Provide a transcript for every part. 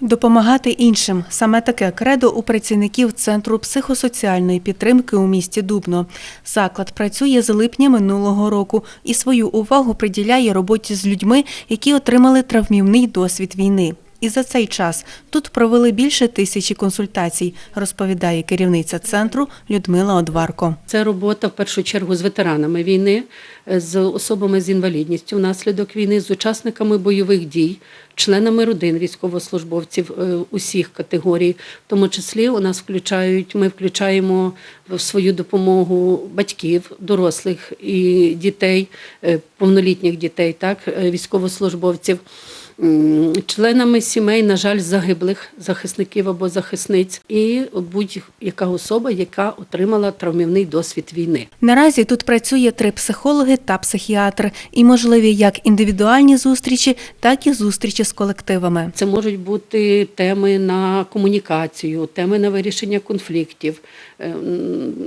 Допомагати іншим саме таке кредо у працівників центру психосоціальної підтримки у місті Дубно. Заклад працює з липня минулого року і свою увагу приділяє роботі з людьми, які отримали травмівний досвід війни. І за цей час тут провели більше тисячі консультацій, розповідає керівниця центру Людмила Одварко. Це робота в першу чергу з ветеранами війни, е, з особами з інвалідністю внаслідок війни, з учасниками бойових дій, членами родин військовослужбовців е, усіх категорій. В тому числі у нас включають, ми включаємо в свою допомогу батьків, дорослих і дітей, е, повнолітніх дітей, так, військовослужбовців. Членами сімей, на жаль, загиблих захисників або захисниць, і будь-яка особа, яка отримала травмівний досвід війни. Наразі тут працює три психологи та психіатр, і можливі як індивідуальні зустрічі, так і зустрічі з колективами. Це можуть бути теми на комунікацію, теми на вирішення конфліктів. Е,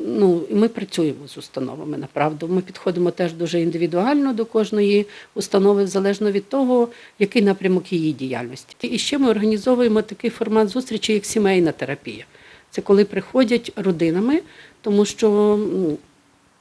Ну, ми працюємо з установами, направду. Ми підходимо теж дуже індивідуально до кожної установи, залежно від того, який напрямок її діяльності. І ще ми організовуємо такий формат зустрічі, як сімейна терапія. Це коли приходять родинами, тому що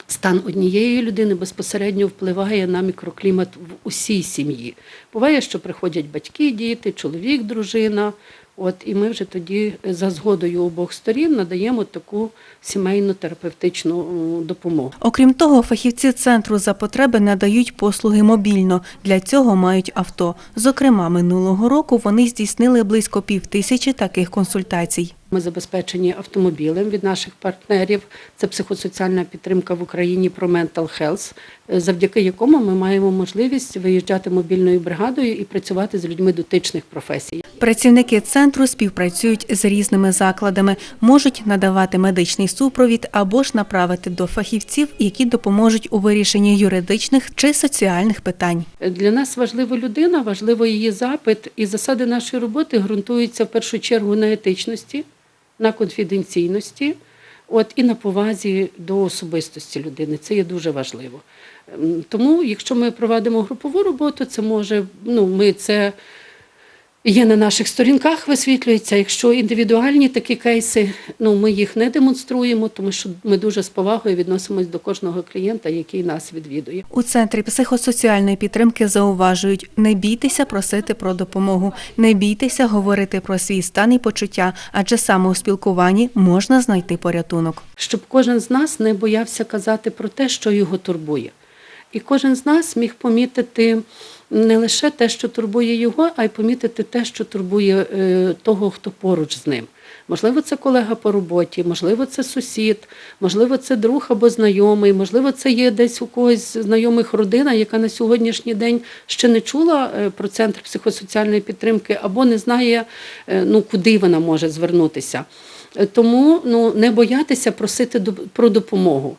Стан однієї людини безпосередньо впливає на мікроклімат в усій сім'ї. Буває, що приходять батьки, діти, чоловік, дружина. От і ми вже тоді за згодою обох сторін надаємо таку сімейну терапевтичну допомогу. Окрім того, фахівці центру за потреби надають послуги мобільно. Для цього мають авто. Зокрема, минулого року вони здійснили близько пів тисячі таких консультацій. Ми забезпечені автомобілем від наших партнерів. Це психосоціальна підтримка в Україні про Mental Health, е, завдяки якому ми маємо можливість виїжджати мобільною бригадою і працювати з людьми дотичних професій. Працівники центру співпрацюють з різними закладами, можуть надавати медичний супровід або ж направити до фахівців, які допоможуть у вирішенні юридичних чи соціальних питань. Для нас важлива людина, важливо її запит, і засади нашої роботи ґрунтуються в першу чергу на етичності, на конфіденційності, от і на повазі до особистості людини. Це є дуже важливо. Ем, Тому, якщо ми проведемо групову роботу, це може ну ми це. Є на наших сторінках, висвітлюється. Якщо індивідуальні такі кейси, ну ми їх не демонструємо, тому що ми дуже з повагою відносимось до кожного клієнта, який нас відвідує. У центрі психосоціальної підтримки зауважують: не бійтеся просити про допомогу, не бійтеся говорити про свій стан і почуття, адже саме у спілкуванні можна знайти порятунок. щоб кожен з нас не боявся казати про те, що його турбує. І кожен з нас міг помітити не лише те, що турбує його, а й помітити те, що турбує е, того, хто поруч з ним. Можливо, це колега по роботі, можливо, це сусід, можливо, це друг або знайомий, можливо, це є десь у когось знайомих родина, яка на сьогоднішній день ще не чула е, про центр психосоціальної підтримки або не знає, е, ну, куди вона може звернутися. Тому ну, не боятися просити про допомогу.